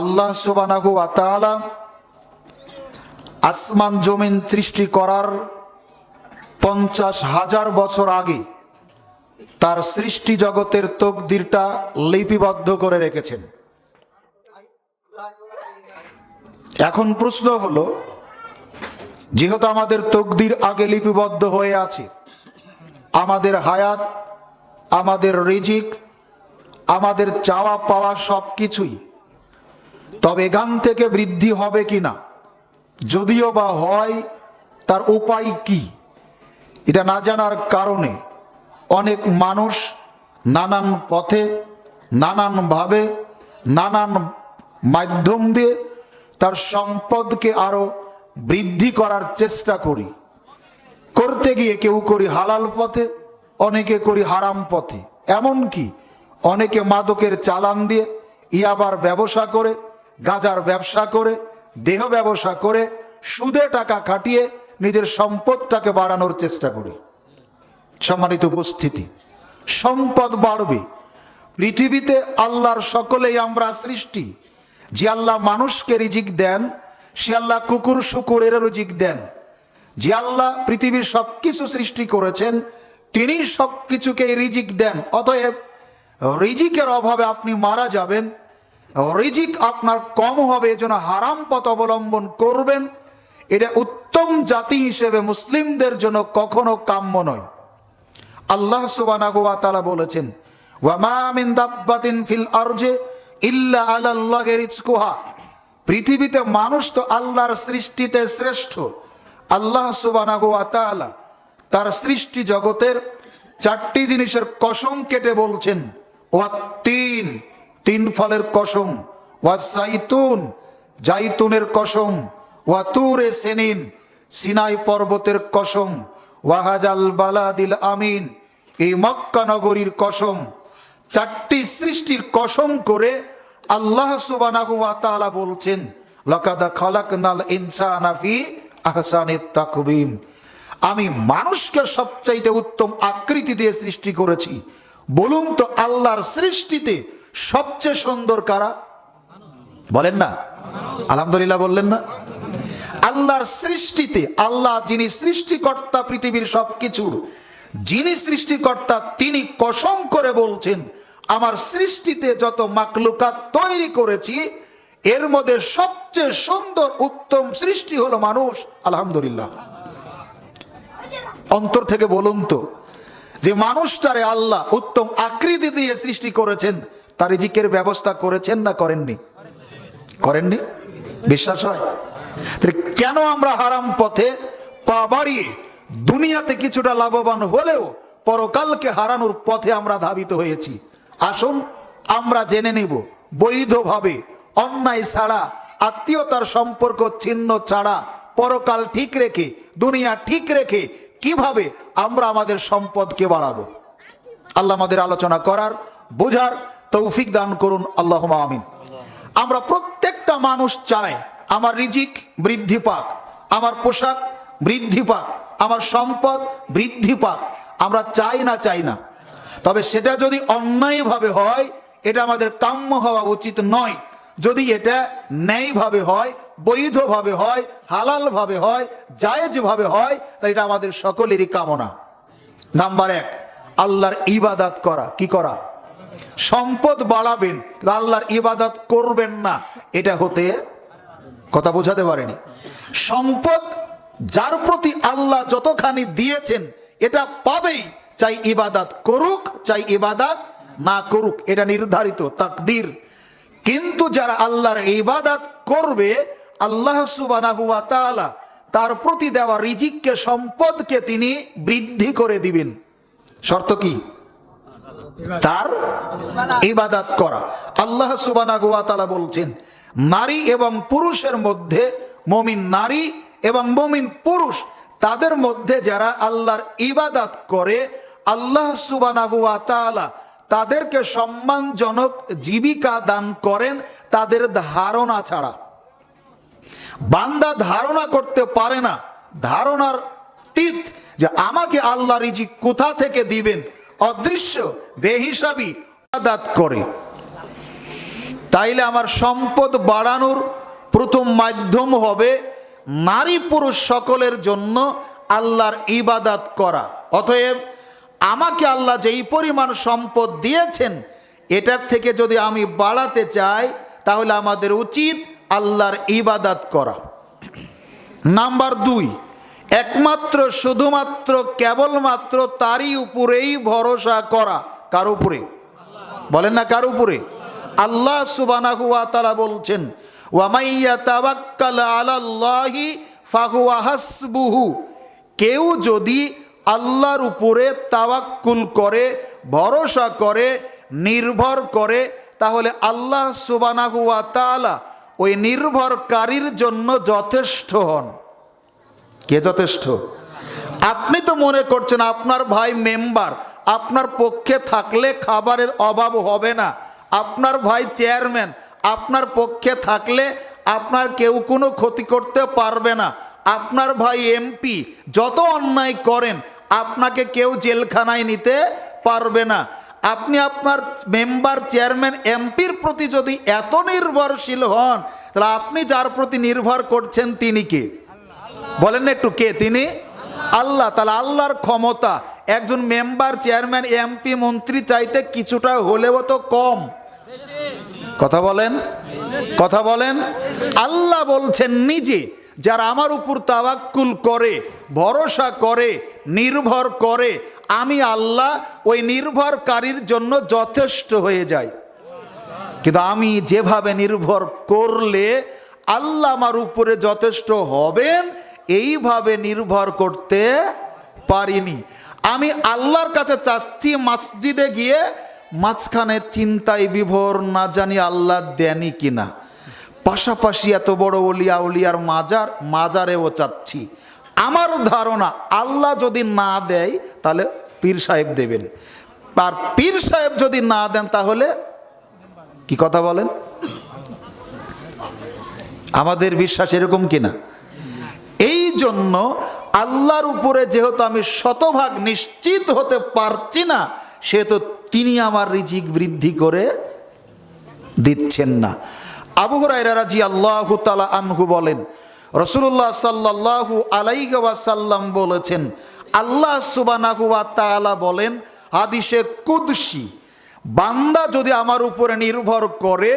আল্লাহ সুবানাহু আতালা আসমান জমিন সৃষ্টি করার পঞ্চাশ হাজার বছর আগে তার সৃষ্টি জগতের তকদিরটা লিপিবদ্ধ করে রেখেছেন। এখন প্রশ্ন হলো, যেহেতু আমাদের তকদির আগে লিপিবদ্ধ হয়ে আছে, আমাদের হায়াত, আমাদের রিজিক, আমাদের চাওয়া পাওয়া সব কিছুই তবে এখান থেকে বৃদ্ধি হবে কি না যদিও বা হয়, তার উপায় কি? এটা না জানার কারণে অনেক মানুষ নানান পথে নানানভাবে নানান মাধ্যম দিয়ে তার সম্পদকে আরও বৃদ্ধি করার চেষ্টা করি। করতে গিয়ে কেউ করি হালাল পথে, অনেকে করি হারাম পথে। এমন কি অনেকে মাদকের চালান দিয়ে ইয়াবার ব্যবসা করে গাঁজার ব্যবসা করে, দেহ ব্যবসা করে, সুদে টাকা খাটিয়ে নিজের সম্পদটাকে বাড়ানোর চেষ্টা করি। সম্মানিত উপস্থিতি, সম্পদ বাড়বে। পৃথিবীতে আল্লাহর সকলেই আমরা সৃষ্টি। যে আল্লাহ মানুষকে রিজিক দেন, সে আল্লাহ কুকুর শুকুরের রিজিক দেন। যে আল্লাহ পৃথিবীর সবকিছু সৃষ্টি করেছেন, তিনি সবকিছুকে রিজিক দেন। অতএব রিজিকের অভাবে আপনি মারা যাবেন রিজিক আপনার কম হবে, এজন্য হারাম পথ অবলম্বন করবেন। এটা উত্তম জাতি হিসেবে মুসলিমদের জন্য কখনো কাম্য নয়। আল্লাহ ওয়া বলেছেন, ওয়া মা দাব্বাতিন ফিল আরজে ইল্লা আলাল্লাহি পৃথিবীতে মানুষ তো আল্লাহর সৃষ্টিতে শ্রেষ্ঠ। আল্লাহ ওয়া তার সৃষ্টি জগতের চারটি জিনিসের কসম কেটে বলছেন ওয়া তিন তিন ফলের কসম, ওয়া সাইতুন, জাইতুনের কসম, ওয়া তুরে সেনিন, সিনাই পর্বতের কসম ওয়াহাজাল বালাদিল আমিন, এই মক্কা নগরীর কসম। চারটি সৃষ্টির কসম করে আল্লাহ সুবহানাহু ওয়া তাআলা বলছেন, লাকাদা খালাকনাল ইনসানা ফি আহসানিত তাকবীম। আমি মানুষকে সবচাইতে উত্তম আকৃতি দিয়ে সৃষ্টি করেছি। বলুন তো আল্লাহর সৃষ্টিতে সবচেয়ে সুন্দর কারা? বলেন না। আলহামদুলিল্লাহ বললেন না। আল্লাহর সৃষ্টিতে, আল্লাহ যিনি সৃষ্টিকর্তা পৃথিবীর সবকিছুর, যিনি সৃষ্টিকর্তা, তিনি কসম করে বলছেন, আমার সৃষ্টিতে যত মাকলুকাত তৈরি করেছি, এর মধ্যে সবচেয়ে সুন্দর উত্তম সৃষ্টি হলো মানুষ। আলহামদুলিল্লাহ। অন্তর থেকে বলুন তো, যে মানুষটারে আল্লাহ উত্তম আকৃতি দিয়ে সৃষ্টি করেছেন তার রিজিকের ব্যবস্থা করেছেন না করেননি? করেননি? বিশ্বাস হয়? তাহলে কেন আমরা হারাম পথে পা বাড়িয়ে দুনিয়াতে কিছুটা লাভবান হলেও পরকালকে হারানোর পথে আমরা ধাবিত হয়েছি? আসুন, আমরা জেনে নেব। বৈধভাবে, অন্যায় ছাড়া, আত্মীয়তার সম্পর্ক ছিন্ন ছাড়া পরকাল ঠিক রেখে, দুনিয়া ঠিক রেখে কীভাবে আমরা আমাদের সম্পদকে বাড়াবো? আল্লাহ আমাদের আলোচনা করার, বোঝার তৌফিক দান করুন আল্লাহ আমিন। আমরা প্রত্যেকটা মানুষ চায় আমার রিজিক বৃদ্ধি পাক, আমার পোশাক বৃদ্ধি পাক, আমার সম্পদ বৃদ্ধি পাক। আমরা চাই না চাই না। তবে সেটা যদি অন্যায়ভাবে হয়, এটা আমাদের কাম্য হওয়া উচিত নয়। যদি এটা ন্যায়ভাবে হয়, বৈধভাবে হয়, হালালভাবে হয়, জায়েজভাবে হয়, তাহলে এটা আমাদের সকলেরই কামনা। নাম্বার এক, আল্লাহর ইবাদাত করা। কি করা? সম্পদ বাড়াবেন আল্লাহর ইবাদত করবেন না। এটা হতে কথা বোঝাতে পারেনি। সম্পদ যার প্রতি আল্লাহ যতখানি দিয়েছেন, এটা পাবেই। চাই ইবাদাত করুক, চাই ইবাদাত না করুক, এটা নির্ধারিত, তাকদির। কিন্তু যারা আল্লাহর ইবাদাত করবে, আল্লাহ সুবানাহু ওয়া তাআলা তার প্রতি দেওয়া রিজিককে, সম্পদকে তিনি বৃদ্ধি করে দিবেন। শর্ত কি? তার ইবাদাত করা। আল্লাহ সুবানাহু ওয়া তাআলা বলছেন, নারী এবং পুরুষের মধ্যে, মমিন নারী এবং মমিন পুরুষ, তাদের মধ্যে যারা আল্লাহর ইবাদাত করে, আল্লাহ সুবানাহু ওয়া তাআলা তাদেরকে সম্মানজনক জীবিকা দান করেন তাদের ধারণা ছাড়া। বান্দা ধারণা করতে পারে না, ধারণার তীত যে আমাকে আল্লাহ রিজিক কোথা থেকে দিবেন? অদৃশ্য, বেহিসাবি, আদাত করে। তাইলে আমার সম্পদ বাড়ানোর প্রথম মাধ্যম হবে নারী পুরুষ সকলের জন্য আল্লাহর ইবাদাত করা। অতএব আমাকে আল্লাহ যেই পরিমাণ সম্পদ দিয়েছেন, এটার থেকে যদি আমি বাড়াতে চাই, তাহলে আমাদের উচিত আল্লাহর ইবাদাত করা। নাম্বার দুই একমাত্র, শুধুমাত্র, কেবলমাত্র তারই উপরেই ভরসা করা। কার উপরে? বলেন না কার উপরে? আল্লাহ সুবানাহু তাআলা বলছেন ওয়ামাইয়া তাওয়াক্কাল আলাল্লাহি ফাহুয়া হাসবুহু। কেউ যদি আল্লাহর উপরে তাওয়াক্কুল করে, ভরসা করে, নির্ভর করে, তাহলে আল্লাহ সুবানাহু ওয়া তাআলা ওই নির্ভরকারীর জন্য যথেষ্ট হন। কে যথেষ্ট? আপনি তো মনে করছেন আপনার ভাই মেম্বার, আপনার পক্ষে থাকলে খাবারের অভাব হবে না। আপনার ভাই চেয়ারম্যান, আপনার পক্ষে থাকলে আপনার কেউ কোনো ক্ষতি করতে পারবে না। আপনার ভাই এমপি, যত অন্যায় করেন, আপনাকে কেউ জেলখানায় নিতে পারবে না। আপনি আপনার মেম্বার, চেয়ারম্যান, এমপির প্রতি যদি এত নির্ভরশীল হন, তাহলে আপনি যার প্রতি নির্ভর করছেন তিনি কে? বলেন না একটু কে তিনি? আল্লাহ, তাহলে আল্লাহর ক্ষমতা। একজন মেম্বার, চেয়ারম্যান, এমপি, মন্ত্রী চাইতে কিছুটা হলেও তো কম। কথা বলেন? কথা বলেন? আল্লাহ বলছেন নিজে, যারা আমার উপর তাওয়াক্কুল করে, ভরসা করে, নির্ভর করে, আমি আল্লাহ ওই নির্ভরকারীর জন্য যথেষ্ট হয়ে যাই। কিন্তু আমি যেভাবে নির্ভর করলে আল্লাহ আমার উপরে যথেষ্ট হবেন এইভাবে নির্ভর করতে পারিনি। আমি আল্লাহর কাছে চাচ্ছি মসজিদে গিয়ে মাঝখানে চিন্তায় বিভোর না জানি আল্লাহ দেনি কিনা। পাশাপাশি এত বড় অলিয়া উলিয়ার মাজার, মাজারেও চাচ্ছি। আমার ধারণা আল্লাহ যদি না দেয়, তাহলে পীর সাহেব দেবেন। আর পীর সাহেব যদি না দেন, তাহলে কি কথা বলেন? আমাদের বিশ্বাস এরকম কিনা? এই জন্য আল্লাহর উপরে যেহেতু আমি শতভাগ নিশ্চিত হতে পারছি না, সেহেতু তিনি আমার রিজিক বৃদ্ধি করে দিচ্ছেন না। আবু হুরায়রা রাজি আল্লাহ তালা আনহু বলেন রসুল্লাহ সাল্লাল্লাহু আলাইহি ওয়াসাল্লাম বলেছেন, আল্লাহ সুবানাহু ওয়া বলেন, হাদিসে কুদসি, বান্দা যদি আমার উপরে নির্ভর করে,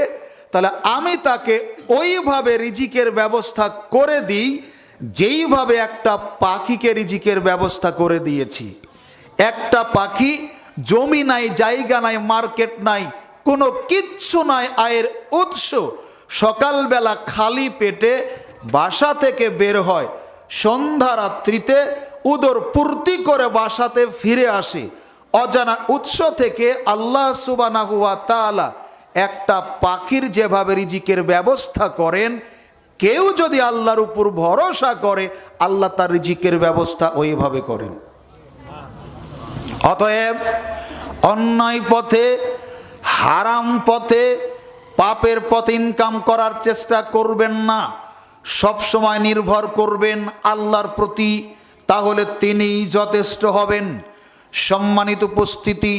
তাহলে আমি তাকে ওইভাবে রিজিকের ব্যবস্থা করে দিই যেইভাবে একটা পাখিকে রিজিকের ব্যবস্থা করে দিয়েছি, একটা পাখি জমি নাই, জায়গা নাই, মার্কেট নাই, কোনো কিচ্ছু নাই, আয়ের উৎস সকালবেলা খালি পেটে বাসা থেকে বের হয়, সন্ধ্যা রাত্রিতে উদর পূর্তি করে বাসাতে ফিরে আসে। অজানা উৎস থেকে আল্লাহ সুবানাহুয়া তালা একটা পাখির যেভাবে রিজিকের ব্যবস্থা করেন কেউ যদি আল্লাহর উপর ভরসা করে, আল্লাহ তার রিজিকের ব্যবস্থা ওইভাবে করেন। অতএব অন্যায় পথে, হারাম পথে, পাপের পথে ইনকাম করার চেষ্টা করবেন না। সব সময় নির্ভর করবেন আল্লাহর প্রতি, তাহলে তিনিই যথেষ্ট হবেন। সম্মানিত উপস্থিতি,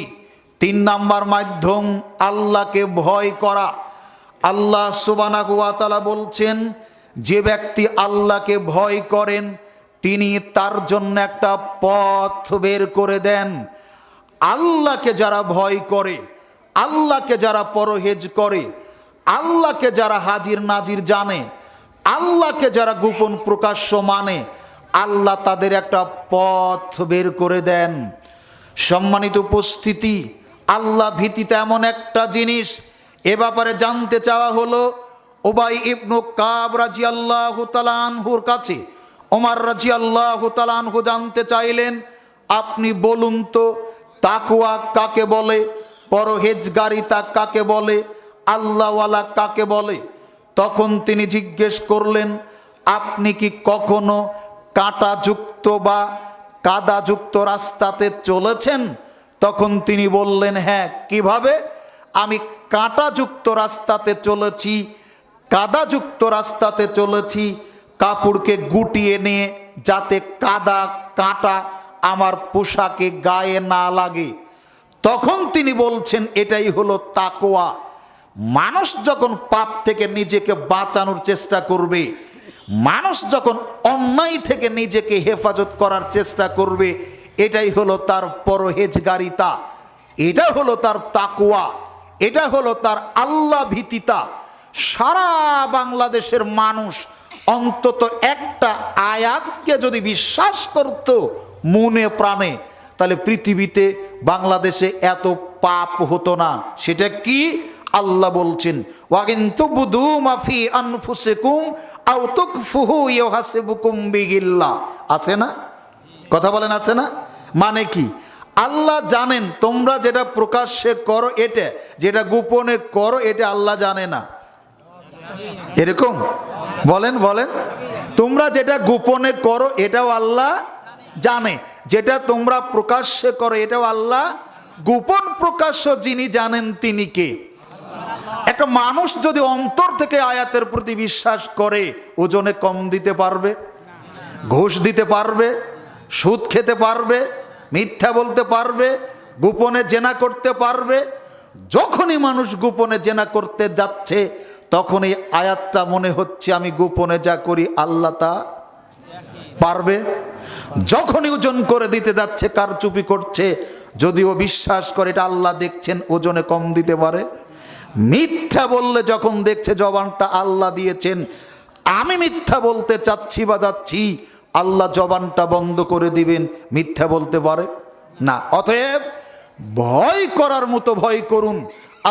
তিন নাম্বার মাধ্যম, আল্লাহকে ভয় করা। আল্লাহ সুবানাগুয়াতালা বলছেন যে ব্যক্তি আল্লাহকে ভয় করেন, তিনি তার জন্য একটা পথ বের করে দেন। আল্লাহকে যারা ভয় করে, আল্লাহকে যারা পরহেজ করে, আল্লাহকে যারা হাজির নাজির জানে, আল্লাহকে যারা গোপন প্রকাশ্য মানে আল্লাহ তাদের একটা পথ বের করে দেন। সম্মানিত উপস্থিতি, আল্লাহ ভীতিতে এমন একটা জিনিস। এ ব্যাপারে জানতে চাওয়া হলো ওবাই ইবনু কাব রাজি আল্লাহ তালানহুর কাছে ওমার রাজি আল্লাহ তালানহু জানতে চাইলেন, আপনি বলুন তো তাকুয়া কাকে বলে? পরহেজগারিতা কাকে বলে? আল্লাহওয়ালা কাকে বলে? তখন তিনি জিজ্ঞেস করলেন, আপনি কি কখনো কাঁটাযুক্ত বা কাদাযুক্ত রাস্তাতে চলেছেন? তখন তিনি বললেন হ্যাঁ কীভাবে? আমি কাঁটাযুক্ত রাস্তাতে চলেছি কাদাযুক্ত রাস্তাতে চলেছি, কাপড়কে গুটিয়ে নিয়ে যাতে কাদা কাঁটা আমার পোশাকে গায়ে না লাগে। তখন তিনি বলছেন, এটাই হলো তাকোয়া মানুষ যখন পাপ থেকে নিজেকে বাঁচানোর চেষ্টা করবে, মানুষ যখন অন্যায় থেকে নিজেকে হেফাজত করার চেষ্টা করবে, এটাই হলো তার পরহেজগারিতা। এটা হলো তার তাকুয়া এটা হলো তার আল্লাহ ভীতিতা। সারা বাংলাদেশের মানুষ অন্তত একটা আয়াতকে যদি বিশ্বাস করত মনে প্রাণে, তাহলে পৃথিবীতে বাংলাদেশে এত পাপ হতো না। সেটা কি? আল্লাহ বলছেন ওয়াকিন্তু বুদু মাফি আনফুসিকুম আও তুকফুহু ইউহাসিবুকুম বিহিল্লাহ আছে না? কথা বলেন, আছে না? মানে কি? আল্লাহ জানেন তোমরা যেটা প্রকাশ্যে করো এটা, যেটা গোপনে করো এটা আল্লাহ জানে না। এরকম? বলেন বলেন। তোমরা যেটা গোপনে করো, এটাও আল্লাহ জানে। যেটা তোমরা প্রকাশ্যে করো, এটাও আল্লাহ গোপন প্রকাশ্য যিনি জানেন তিনি কে। একটা মানুষ যদি অন্তর থেকে আয়াতের প্রতি বিশ্বাস করে, ওজনে কম দিতে পারবে, ঘুষ দিতে পারবে, সুদ খেতে পারবে, মিথ্যা বলতে পারবে, গোপনে জেনা করতে পারবে, যখনই মানুষ গোপনে জেনা করতে যাচ্ছে তখন এই আয়াতটা মনে হচ্ছে আমি গোপনে যা করি, আল্লাহ তা পারবে? যখনই ওজন করে দিতে যাচ্ছে, কার চুপি করছে, যদিও বিশ্বাস করে এটা আল্লাহ দেখছেন, ওজনে কম দিতে পারে। মিথ্যা বললে যখন দেখছে জবানটা আল্লাহ দিয়েছেন, আমি মিথ্যা বলতে চাচ্ছি বা যাচ্ছি, আল্লাহ জবানটা বন্ধ করে দিবেন, মিথ্যা বলতে পারে? না, অতএব ভয় করার মতো ভয় করুন।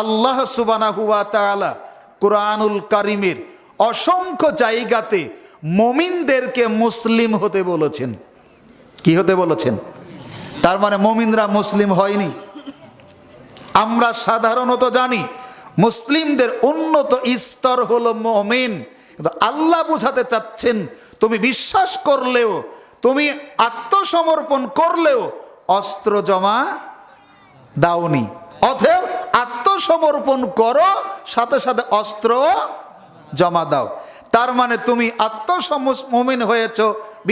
আল্লাহ সুবানা হুয়া তাআলা কোরআনুল কারিমের অসংখ্য জায়গাতে মমিনদেরকে মুসলিম হতে বলেছেন। কি হতে বলেছেন? তার মানে মমিনরা মুসলিম হয়নি। আমরা সাধারণত জানি মুসলিমদের উন্নত স্তর হলো মমিন। কিন্তু আল্লাহ বুঝাতে চাচ্ছেন, তুমি বিশ্বাস করলেও, তুমি আত্মসমর্পণ করলেও অস্ত্র জমা দাওনি। অতএব আত্মসমর্পণ করো, সাথে সাথে অস্ত্র জমা দাও। তার মানে তুমি আত্মসমমিন হয়েছ,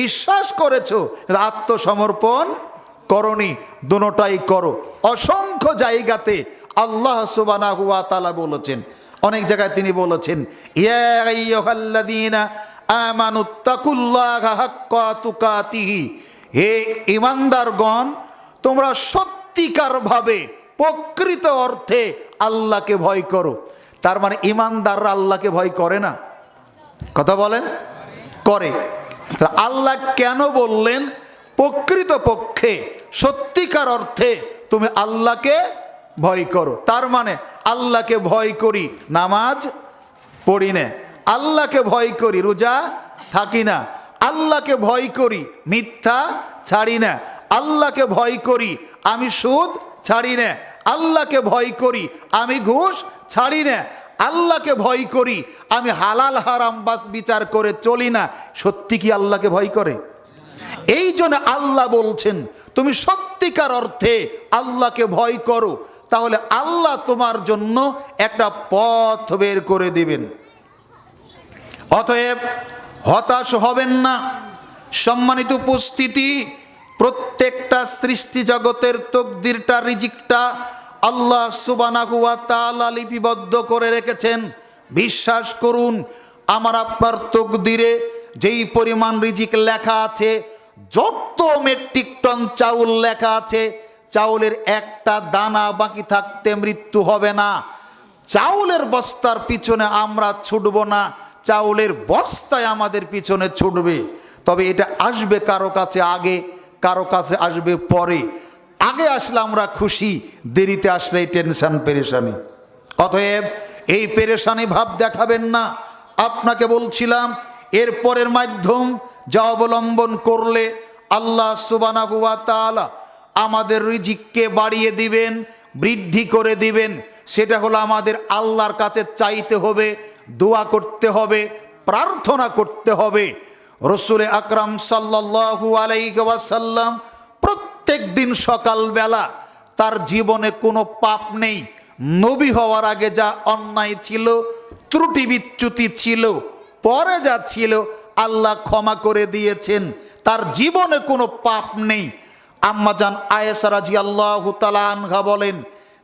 বিশ্বাস করেছ আত্মসমর্পণ করনি, দুটাই করো। অসংখ্য জায়গাতে আল্লাহ সুবানা হুয়া তালা বলেছেন, অনেক জায়গায় তিনি বলেছেন হে ইমানদারগণ তোমরা সত্যিকারভাবে প্রকৃত অর্থে আল্লাহকে ভয় করো। তার মানে ইমানদাররা আল্লাহকে ভয় করে না। কথা বলেন? করে। আল্লাহ কেন বললেন? প্রকৃত পক্ষে, সত্যিকার অর্থে তুমি আল্লাহকে ভয় করো। তার মানে আল্লাহকে ভয় করি, নামাজ পড়ি না। আল্লাহকে ভয় করি, রোজা থাকি না। আল্লাহকে ভয় করি, মিথ্যা ছাড়ি না। আল্লাহকে ভয় করি, আমি সুদ ছাড়ি না। আল্লাহকে ভয় করি, আমি ঘুষ ছাড়ি না। আল্লাহকে ভয় করি, আমি হালাল হারাম বাস বিচার করে চলি না। সত্যি কি আল্লাহকে ভয় করে? এই জন্য আল্লাহ বলছেন, তুমি সত্যিকার অর্থে আল্লাহকে ভয় করো। তাহলে আল্লাহ তোমার জন্য একটা পথ বের করে দিবেন। অতএব হতাশ হবেন না। সম্মানিত উপস্থিতি প্রত্যেকটা সৃষ্টি জগতের তকদিরটা, রিজিকটা আল্লাহ সুবানাহুয়া তাআলা লিপিবদ্ধ করে রেখেছেন। বিশ্বাস করুন, আমার আপনার তকদিরে যেই পরিমাণ রিজিক লেখা আছে, যত মেট্রিক টন চাউল লেখা আছে, চাউলের একটা দানা বাকি থাকতে মৃত্যু হবে না। চাউলের বস্তার পিছনে আমরা ছুটব না, চাউলের বস্তায় আমাদের পিছনে ছুটবে। তবে এটা আসবে কারও কাছে আগে। কারও কাছে আসবে পরে। আগে আসলে আমরা খুশি, দেরিতে আসলে এই টেনশন, পেরেশানি। অতএব এই পেরেশানি ভাব দেখাবেন না। আপনাকে বলছিলাম, এর পরের মাধ্যম যা অবলম্বন করলে আল্লাহ সুবানা আমাদের রিজিককে বাড়িয়ে দিবেন, বৃদ্ধি করে দিবেন। সেটা হলো আমাদের আল্লাহর কাছে চাইতে হবে, দোয়া করতে হবে, প্রার্থনা করতে হবে। রসুল আকরাম সাল্লাহু আলাইসাল্লাম প্রত্যেক দিন সকালবেলা তার জীবনে কোনো পাপ নেই। নবী হওয়ার আগে যা অন্যায় ছিল, ত্রুটি বিচ্যুতি ছিল, পরে যা ছিল, আল্লাহ ক্ষমা করে দিয়েছেন। তার জীবনে কোনো পাপ নেই। আম্মাজান আয়েসা রাজি আল্লাহ আনহা বলেন,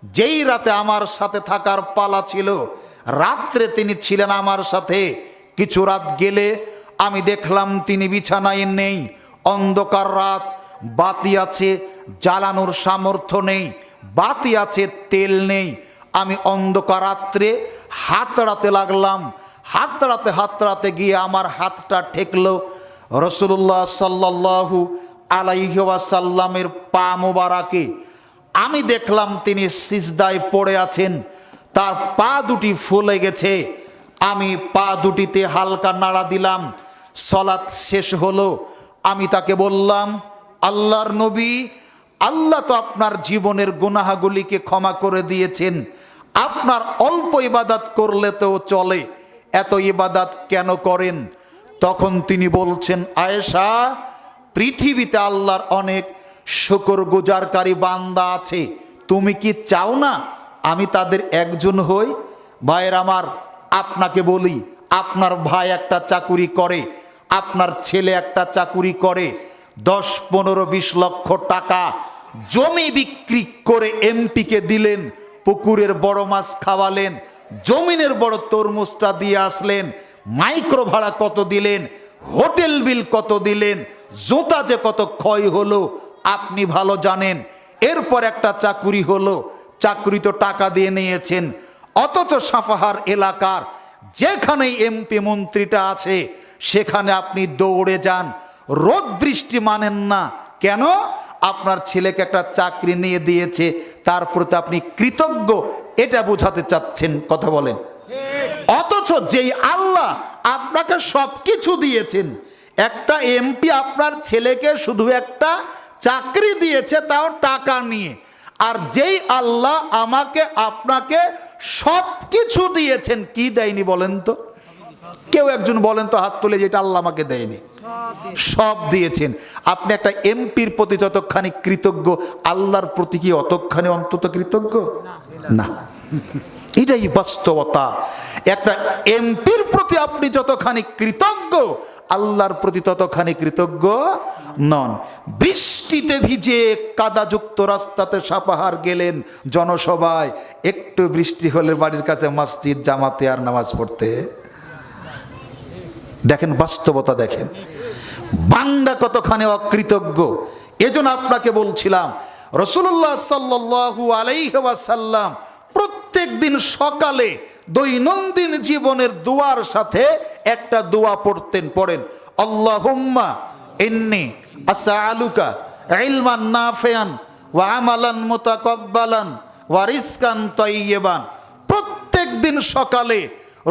যেই রাতে আমার সাথে থাকার পালা ছিল, রাত্রে তিনি ছিলেন আমার সাথে। কিছু রাত গেলে আমি দেখলাম তিনি বিছানায় নেই, অন্ধকার রাত, বাতি আছে, জ্বালানোর সামর্থ্য নেই, বাতি আছে, তেল নেই। আমি অন্ধকার রাত্রে হাতড়াতে লাগলাম, হাতড়াতে হাতড়াতে গিয়ে আমার হাতটা ঠেকলো। রসুল্লাহ সাল্লাহু আলাইসাল্লামের পা মোবারাকে। আমি দেখলাম তিনি সিজদায় পড়ে আছেন, তার পা দুটি ফুলে গেছে। আমি পা দুটিতে হালকা নাড়া দিলাম সলাৎ শেষ হলো। আমি তাকে বললাম, আল্লাহর নবী, আল্লাহ তো আপনার জীবনের গুনাহাগুলিকে ক্ষমা করে দিয়েছেন। আপনার অল্প ইবাদাত করলে তো চলে। এত ইবাদাত কেন করেন? তখন তিনি বলছেন, আয়েশা, পৃথিবীতে আল্লাহর অনেক শুকর গুজারকারী বান্দা আছে। তুমি কি চাও না আমি তাদের একজন হই? ভাইয়ের আমার, আপনাকে বলি, আপনার ভাই একটা চাকুরি করে। আপনার ছেলে একটা চাকুরি করে, দশ, পনেরো, বিশ লক্ষ টাকা জমি বিক্রি করে এমপিকে দিলেন, পুকুরের বড় মাছ খাওয়ালেন, জমিনের বড় তরমুজটা দিয়ে আসলেন, মাইক্রো ভাড়া কত দিলেন, হোটেল বিল কত দিলেন, জুতা যে কত ক্ষয় হলো, আপনি ভালো জানেন। এরপর একটা চাকুরি হলো, চাকরি তো টাকা দিয়ে নিয়েছেন, অথচ সাফাহার এলাকার যেখানেই এমপি মন্ত্রীটা আছে সেখানে আপনি দৌড়ে যান। রোদ বৃষ্টি মানেন না। কেন? আপনার ছেলেকে একটা চাকরি নিয়ে দিয়েছে। তার প্রতি আপনি কৃতজ্ঞ। এটা বোঝাতে চাচ্ছেন। কথা বলেন। অথচ যেই আল্লাহ আপনাকে সব কিছু দিয়েছেন, একটা এমপি আপনার ছেলেকে শুধু একটা চাকরি দিয়েছে, তাও টাকা নিয়ে। আর যেই আল্লাহ আমাকে আপনাকে সব কিছু দিয়েছেন, কি দেয়নি বলেন তো? কেউ একজন বলেন তো হাত তুলে যেটা আল্লাহ আমাকে দেয়নি। সব দিয়েছেন। আপনি একটা এমপির প্রতি যতখানি কৃতজ্ঞ, আল্লাহর প্রতি কি অতখানি অন্তত কৃতজ্ঞ? না। এটাই বাস্তবতা। একটা এমপির প্রতি আপনি যতখানি কৃতজ্ঞ, আল্লাহর প্রতি ততখানি কৃতজ্ঞ নন। বৃষ্টিতে ভিজে কাদাযুক্ত রাস্তাতে সাপাহার গেলেন জনসভায়, একটু বৃষ্টি হলে বাড়ির কাছে মসজিদ, জামাতে আর নামাজ পড়তে। দেখেন, বাস্তবতা দেখেন। বান্দা কতখানি অকৃতজ্ঞ। এজন্য আপনাকে বলছিলাম রসুল্লাহ সাল্লু আলাইসাল্লাম প্রত্যেক দিন সকালে দৈনন্দিন জীবনের দুয়ার সাথে একটা দোয়া পড়তেন, পড়েন, আল্লাহুম্মা ইন্নি আসা আলুকা ইলমান নাফিয়ান ওয়া মুতাকাব্বালান ওয়া রিজকান তাইয়্যিবান। প্রত্যেক দিন সকালে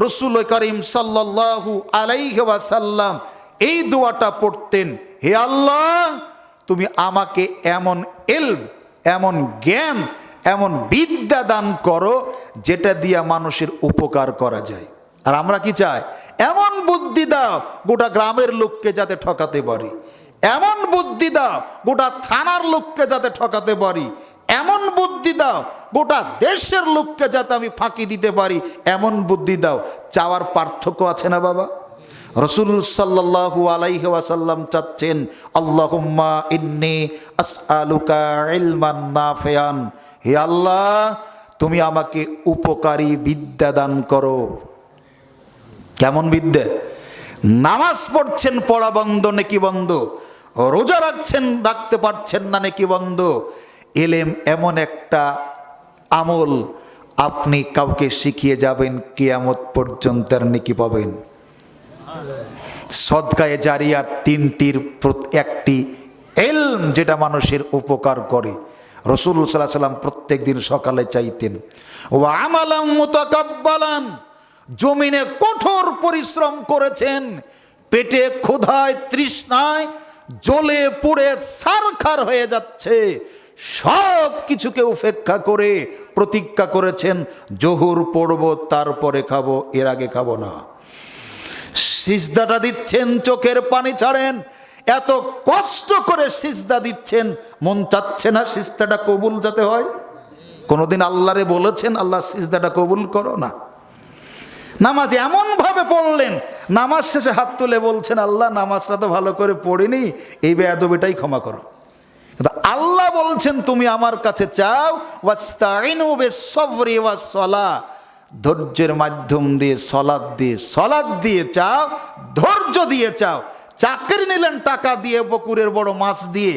রসুল করিম সাল্লাল্লাহু আলাইহি ওয়াসাল্লাম এই দোয়াটা পড়তেন, হে আল্লাহ, তুমি আমাকে এমন এলম, এমন জ্ঞান, এমন বিদ্যা দান করো যেটা দিয়া মানুষের উপকার করা যায়। আর আমরা কি চাই? এমন বুদ্ধি দাও, গোটা গ্রামের লোককে যাতে ঠকাতে পারি। এমন বুদ্ধি দাও, গোটা থানার লোককে যাতে ঠকাতে পারি। দাও, গোটা দেশের লোককে যাতে আমি ফাঁকি দিতে পারি, এমন বুদ্ধি দাও। চাওয়ার পার্থক্য আছে না বাবা? রসুল সাল্লাহু আলাইহি ওয়াসাল্লাম চাচ্ছেন নাফিয়ান। হে আল্লাহ, তুমি আমাকে উপকারী বিদ্যা দান করো। কেমন বিদ্যা? নামাজ পড়ছেন পড়া বন্ধ, নাকি বন্ধ? রোজা রাখছেন, রাখতে পারছেন না, নাকি বন্ধ? এলেম এমন একটা আমল আপনি কাউকে শিখিয়ে যাবেন, কিয়ামত পর্যন্ত নাকি পাবেন। সদকায়ে জারিয়া তিনটির একটি এলম যেটা মানুষের উপকার করে। রসুল সাল্লাহ সাল্লাম প্রত্যেক দিন সকালে চাইতেন ও আমালাম মোতাকাব্বালান জমিনে কঠোর পরিশ্রম করেছেন, পেটে ক্ষুধায় তৃষ্ণায় জ্বলে পুড়ে সারখার হয়ে যাচ্ছে। সব কিছুকে উপেক্ষা করে প্রতিজ্ঞা করেছেন, জহুর পড়ব, তারপরে খাব, এর আগে খাব না। সিজদাটা দিচ্ছেন, চোখের পানি ছাড়েন। এত কষ্ট করে সিজদা দিচ্ছেন, মন চাচ্ছে না সিজদাটা কবুল যাতে হয়? কোনোদিন আল্লাহরে বলেছেন, আল্লাহ, সিজদাটা কবুল করো না। নামাজ এমন ভাবে পড়লেন, নামাজ শেষে হাত তুলে বলছেন, আল্লাহ, নামাজটা তো ভালো করে পড়িনি, এই বেয়াদবিটাই ক্ষমা করো। কিন্তু আল্লাহ বলছেন, তুমি আমার কাছে চাও বিস-সাবরি ওয়াস-সালাহ ধৈর্যের মাধ্যম দিয়ে সলাদ দিয়ে সলাদ দিয়ে চাও, ধৈর্য দিয়ে চাও। চাকরি নিলেন টাকা দিয়ে, পুকুরের বড় মাছ দিয়ে।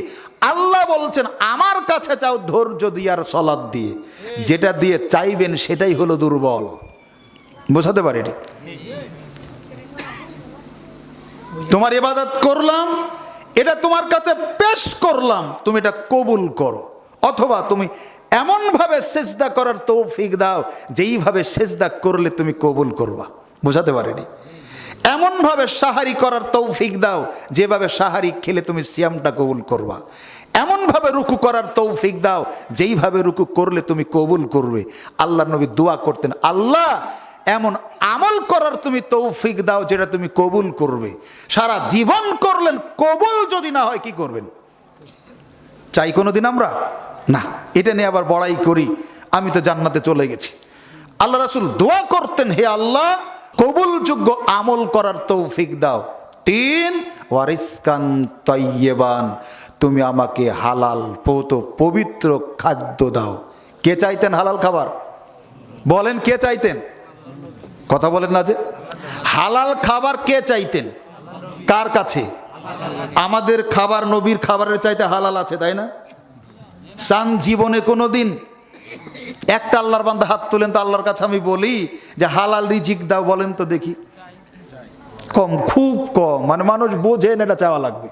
আল্লাহ বলছেন, আমার কাছে চাও ধৈর্য দিয়ে আর সলাদ দিয়ে। যেটা দিয়ে চাইবেন সেটাই হলো দুর্বল। বোঝাতে পারিনি? তোমার ইবাদত করলাম এটা তোমার কাছে পেশ করলাম, তুমি এটা কবুল করো। অথবা তুমি এমনভাবে সেজদা করার তৌফিক দাও, যেইভাবে সেজদা করলে তুমি কবুল করবা। বোঝাতে পারিনি? এমনভাবে সাহারি করার তৌফিক দাও, যেভাবে সাহারি খেলে তুমি সিয়ামটা কবুল করবা। এমনভাবে রুকু করার তৌফিক দাও, যেইভাবে রুকু করলে তুমি কবুল করবে। আল্লাহ নবী দোয়া করতেন, আল্লাহ এমন আমল করার তুমি তৌফিক দাও যেটা তুমি কবুল করবে। সারা জীবন করলেন, কবুল যদি না হয়, কি করবেন? চাই কোনো দিন আমরা? না, এটা নিয়ে আবার বড়াই করি। আমি তো জান্নাতে চলে গেছি। আল্লাহ রাসুল দোয়া করতেন, হে আল্লাহ, কবুলযোগ্য আমল করার তৌফিক দাও। তিন ওয়ারিসকান তৈবান তুমি আমাকে হালাল, পৌত, পবিত্র খাদ্য দাও। কে চাইতেন হালাল খাবার? বলেন কে চাইতেন? কথা বলেন না যে? হালাল খাবার কে চাইতেন? কার কাছে? আমাদের খাবার নবীর খাবারের চাইতে হালাল আছে, তাই না? সান জীবনে কোনো দিন একটা আল্লাহর বান্ধা হাত তোলেন তো আল্লাহর কাছে আমি বলি যে, হালাল রিজিক দাও বলেন তো দেখি। কম, খুব কম। মানে মানুষ বোঝেন এটা চাওয়া লাগবে।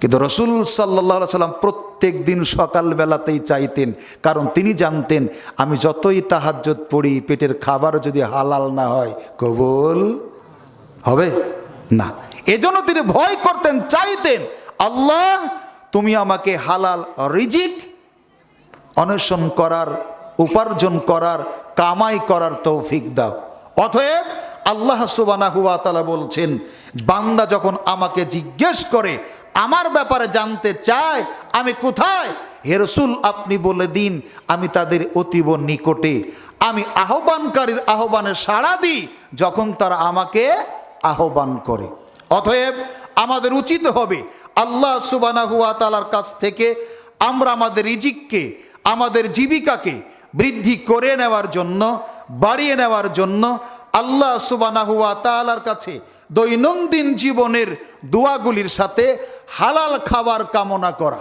কিন্তু রসুল সাল্লাহ সাল্লাম প্রত্যেক দিন সকালবেলাতেই চাইতেন, কারণ তিনি জানতেন, আমি যতই তাহাজ্জত পড়ি, পেটের খাবার যদি হালাল না হয়, কবুল হবে? না। এজন্য তিনি ভয় করতেন, চাইতেন, আল্লাহ, তুমি আমাকে হালাল রিজিক অন্বেষণ করার, উপার্জন করার, কামাই করার তৌফিক দাও। অতএব আল্লাহ সুবানা হুয়া তালা বলছেন, বান্দা যখন আমাকে জিজ্ঞেস করে আমার ব্যাপারে জানতে চায়, আমি কোথায়? হে রসুল, আপনি বলে দিন, আমি তাদের অতীব নিকটে। আমি আহ্বানকারীর আহ্বানে সাড়া দিই, যখন তারা আমাকে আহ্বান করে। অতএব আমাদের উচিত হবে আল্লাহ সুবানা হুয়া তালার কাছ থেকে আমরা আমাদের রিজিককে, আমাদের জীবিকাকে বৃদ্ধি করে নেওয়ার জন্য, বাড়িয়ে নেওয়ার জন্য আল্লাহ সুবানাহুয়া তালার কাছে দৈনন্দিন জীবনের দোয়াগুলির সাথে হালাল খাবার কামনা করা।